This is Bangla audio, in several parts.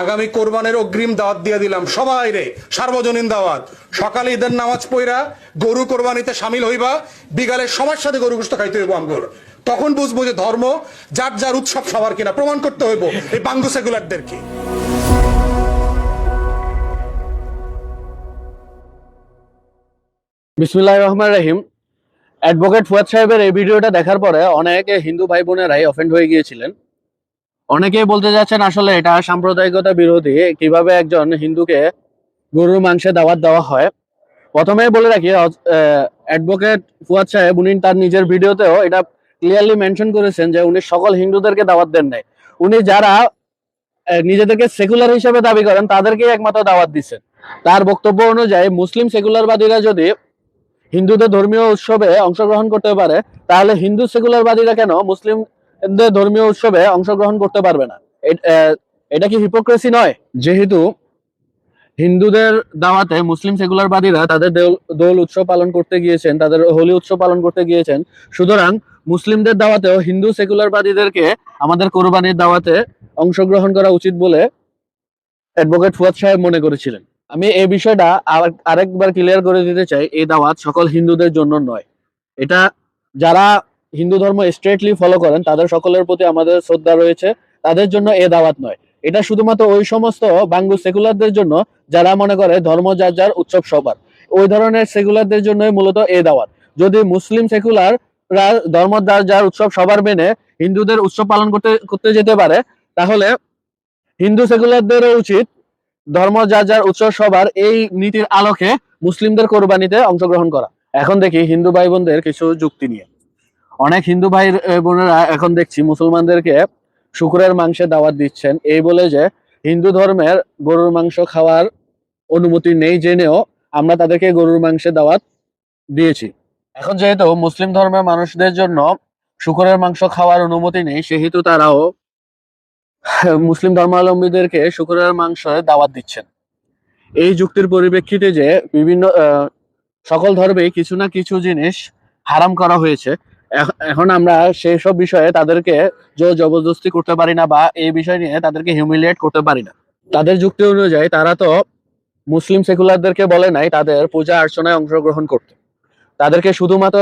আগামী কোরবানের অগ্রিম দাওয়াত দিয়ে দিলাম। সবাই রে, সার্বজনীন দাওয়াত। সকালে ঈদের নামাজ পইরা গরু কোরবানিতে সামিল হইবা, বিকালে সবার সাথে গরু গোস্ত খাইতে হইব আমগর। তখন বুঝব যে ধর্ম, যার যার উৎসব সবার কিনা, প্রমাণ করতে হইব এই বাঙ্গু সেকুলারদেরকে। বিসমিল্লাহ রহমান রহিম। অ্যাডভোকেট ফুয়াদ সাহেবের এই ভিডিওটা দেখার পরে অনেকে হিন্দু ভাই বোনেরাই অফেন্ড হয়ে গিয়েছিলেন। অনেকেই বলতে যাচ্ছেন আসলে এটা সাম্প্রদায়িকতা বিরোধী, কীভাবে একজন হিন্দুকে গরুর মাংসে দাওয়াত দেওয়া হয়। প্রথমে বলে রাখি অ্যাডভোকেট ফুয়াদ সাহেব, উনি তার নিজের ভিডিওতেও এটা ক্লিয়ারলি মেনশন করেছেন যে উনি সকল হিন্দুদেরকে দাওয়াত দেন নাই। উনি যারা নিজেদেরকে সেকুলার হিসেবে দাবি করেন, তাদেরকেই একমাত্র দাওয়াত দিচ্ছেন। তার বক্তব্য অনুযায়ী মুসলিম সেকুলারবাদীরা যদি হিন্দুদের ধর্মীয় উৎসবে অংশগ্রহণ করতে পারে, তাহলে হিন্দু সেকুলারবাদীরা কেন মুসলিমদের ধর্মীয় উৎসবে অংশগ্রহণ করতে পারবে না। এটা কি হিপোক্রেসি নয়? যেহেতু হিন্দুদের দাওয়াতে মুসলিম সেকুলারবাদীরা তাদের দোল উৎসব পালন করতে গিয়েছেন, তাদের হোলি উৎসব পালন করতে গিয়েছেন, সুতরাং মুসলিমদের দাওয়াতেও হিন্দু সেকুলারবাদীদেরকে আমাদের কোরবানির দাওয়াতে অংশগ্রহণ করা উচিত বলে অ্যাডভোকেট ফুয়াদ সাহেব মনে করেছিলেন। আমি এই বিষয়টা আর- আরেকবার ক্লিয়ার করে দিতে চাই, এই দাওয়াত সকল হিন্দুদের জন্য নয়। এটা যারা হিন্দু ধর্ম স্ট্রেটলি ফলো করেন, তাদের সকলের প্রতি আমাদের শ্রদ্ধা রয়েছে, তাদের জন্য এ দাওয়াত নয়। এটা শুধুমাত্র ওই সমস্ত বাঙ্গু সেকুলারদের জন্য যারা মনে করে ধর্ম যার যার উৎসব সবার। ওই ধরনের সেকুলারদের জন্যই মূলত এ দাওয়াত। যদি মুসলিম সেকুলার ধর্ম যার যার উৎসব সবার মেনে হিন্দুদের উৎসব পালন করতে করতে যেতে পারে, তাহলে হিন্দু সেকুলারদেরও উচিত ধর্ম যার যার উৎসব সবার এই নীতির আলোকে মুসলিমদের কোরবানিতে অংশগ্রহণ করা। এখন দেখি হিন্দু ভাই বোনদের কিছু যুক্তি নিয়ে। অনেক হিন্দু ভাই বোনেরা এখন দেখছি মুসলমানদেরকে শুকুরের মাংসে দাওয়াত দিচ্ছেন। এই বলে যে হিন্দু ধর্মের গরুর মাংস খাওয়ার অনুমতি নেই জেনেও আমরা তাদেরকে গরুর মাংসে দাওয়াত দিয়েছি। এখন যেহেতু মুসলিম ধর্মের মানুষদের জন্য শুকুরের মাংস খাওয়ার অনুমতি নেই, সেহেতু তারাও মুসলিম ধর্মাবলম্বীদেরকে শুক্রবার মাংসের দাওয়াত দিচ্ছেন। এই যুক্তির পরিপ্রেক্ষিতে যে বিভিন্ন সকল ধর্মে কিছু না কিছু জিনিস হারাম করা হয়েছে। এখন আমরা সেই সব বিষয়ে তাদেরকে জোর জবরদস্তি করতে পারি না বা এই বিষয় নিয়ে তাদেরকে হিউমিলিয়েট করতে পারি না। তাদের যুক্তি অনুযায়ী তারা তো মুসলিম সেকুলারদেরকে বলে নাই, তাদের পূজা অর্চনায় অংশগ্রহণ করতে। তাদেরকে শুধুমাত্র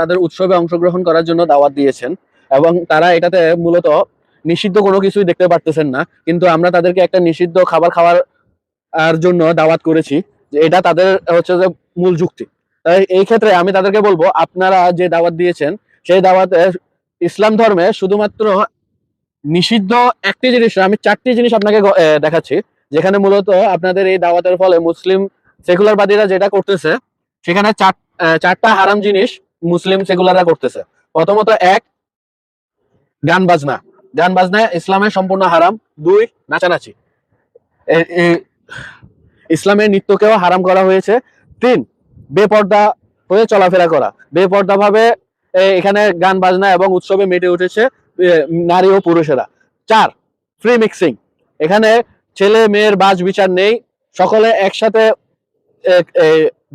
তাদের উৎসবে অংশগ্রহণ করার জন্য দাওয়াত দিয়েছেন এবং তারা এটাতে মূলত নিষিদ্ধ কোনো কিছুই দেখতে পারতেছেন না। কিন্তু আমরা তাদেরকে একটা নিষিদ্ধ খাবার খাওয়ার জন্য দাওয়াত করেছি যে এটা তাদের হচ্ছে যে মূল যুক্তি। এই ক্ষেত্রে আমি তাদেরকে বলব, আপনারা যে দাওয়াত দিয়েছেন, সেই দাওয়াতে ইসলাম ধর্মে শুধুমাত্র নিষিদ্ধ একটি জিনিস, আমি চারটি জিনিস আপনাকে দেখাচ্ছি, যেখানে মূলত আপনাদের এই দাওয়াতের ফলে মুসলিম সেকুলারবাদীরা যেটা করতেছে, সেখানে চার চারটা হারাম জিনিস মুসলিম সেকুলাররা করতেছে। প্রথমত এক, গান বাজনা। গান বাজনা ইসলামের সম্পূর্ণ হারাম। দুই, নাচানাচি। ইসলামের নৃত্যকেও হারাম করা হয়েছে। তিন বেপর্দা হয়ে চলাফেরা করা। বেপর্দা ভাবে এখানে গান, বাজনা এবং উৎসবে মেটে উঠেছে নারী ও পুরুষেরা। চার ফ্রি মিক্সিং এখানে ছেলে, মেয়ের বাজ বিচার নেই। সকলে একসাথে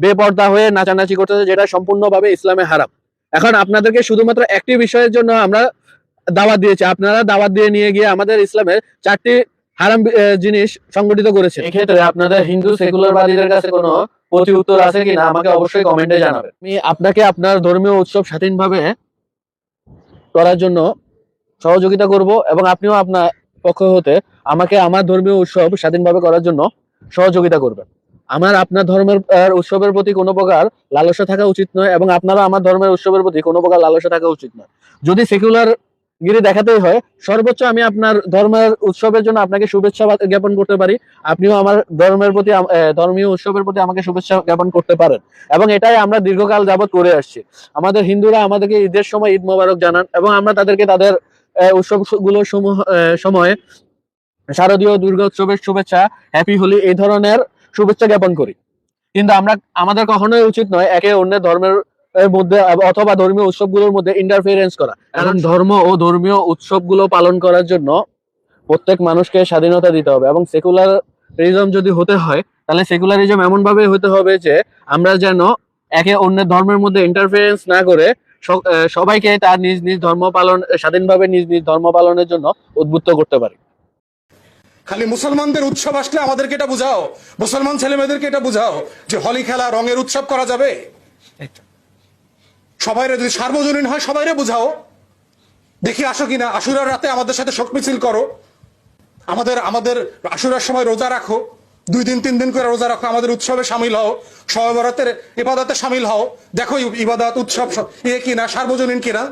বেপর্দা হয়ে নাচানাচি করতেছে, যেটা সম্পূর্ণভাবে ইসলামে হারাম। এখন আপনাদেরকে শুধুমাত্র একটি বিষয়ের জন্য আমরা দাওয়াত দিয়েছি। আপনারা দাওয়াত দিয়ে নিয়ে গিয়ে আমাদের ইসলামের চারটি হারাম জিনিস সংগঠিত করেছে এক্ষেত্রে আপনাদের হিন্দু সেকুলারবাদীদের কাছে কোনো প্রতি উত্তর আছে কিনা আমাকে অবশ্যই কমেন্টে জানাবেন আমি আপনাকে আপনার ধর্মীয় উৎসব স্বাধীনভাবে করার জন্য সহযোগিতা করব এবং আপনিও আপনার পক্ষ হতে আমাকে আমার ধর্মীয় উৎসব স্বাধীনভাবে করার জন্য সহযোগিতা করবেন। আমার আপনার ধর্মের উৎসবের প্রতি কোনো প্রকার লালসা থাকা উচিত নয় এবং আপনারা আমার ধর্মের উৎসবের প্রতি কোনো প্রকার লালসা থাকা উচিত নয়। যদি সেকুলার গিরি দেখাতেই হয়। সর্বোচ্চ আমি আপনার ধর্মের উৎসবের জন্য আপনাকে শুভেচ্ছা জ্ঞাপন করতে পারি। আপনিও আমার ধর্মের প্রতি ধর্মীয় উৎসবের প্রতি আমাকে শুভেচ্ছা জ্ঞাপন করতে পারেন। এবং এটাই আমরা দীর্ঘকাল যাবত করে আসছি। আমাদের হিন্দুরা আমাদেরকে ঈদের সময় ঈদ মোবারক জানান এবং আমরা তাদেরকে তাদের উৎসবগুলোর সমূহ সময় শারদীয় দুর্গা উৎসবের শুভেচ্ছা হ্যাপি হোলি এই ধরনের শুভেচ্ছা জ্ঞাপন করি। কিন্তু আমরা, আমাদের কখনোই উচিত নয় একে অন্যের ধর্মের এর মধ্যে অথবা ধর্মীয় উৎসবগুলোর মধ্যে ইন্টারফিয়ারেন্স করা। কারণ ধর্ম ও ধর্মীয় উৎসবগুলো পালন করার জন্য প্রত্যেক মানুষকে স্বাধীনতা দিতে হবে এবং সেকুলারিজম যদি হতে হয় তাহলে সেকুলারিজম এমন ভাবে হতে হবে যে আমরা যেন একে অন্যের ধর্মের মধ্যে ইন্টারফিয়ারেন্স না করে সবাইকে তার নিজ নিজ ধর্ম পালন স্বাধীনভাবে নিজ নিজ ধর্ম পালনের জন্য উদ্বুদ্ধ করতে পারি। খালি মুসলমানদের উৎসব আসলে আমাদেরকে এটা বুঝাও। মুসলমান ছেলে মেয়েদেরকে এটা বুঝাও যে হোলি খেলা রঙের উৎসব করা যাবে? সবাইরে যদি সার্বজনীন হয়, সবাইরে বুঝাও। দেখি আসো কিনা, আশুরার রাতে আমাদের সাথে শোক মিছিল করো। আমাদের আমাদের আশুরার সময় রোজা রাখো। দুই দিন, তিন দিন করে রোজা রাখো, আমাদের উৎসবে সামিল হও। সবাই বরাতের ইবাদতে সামিল হও। দেখো ইবাদত, উৎসব সব ইয়ে কিনা, সার্বজনীন কিনা?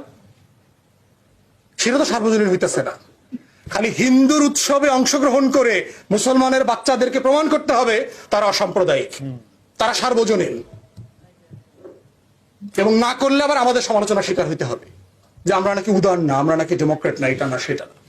সেটা তো সার্বজনীন হইতেছে না। খালি হিন্দুর উৎসবে অংশগ্রহণ করে মুসলমানের বাচ্চাদেরকে প্রমাণ করতে হবে, তারা অসাম্প্রদায়িক। তারা সার্বজনীন। এবং না করলে আবার আমাদের সমালোচনা শিকার হইতে হবে যে আমরা নাকি উদার না, আমরা নাকি ডেমোক্রেট না, এটা না, সেটা না।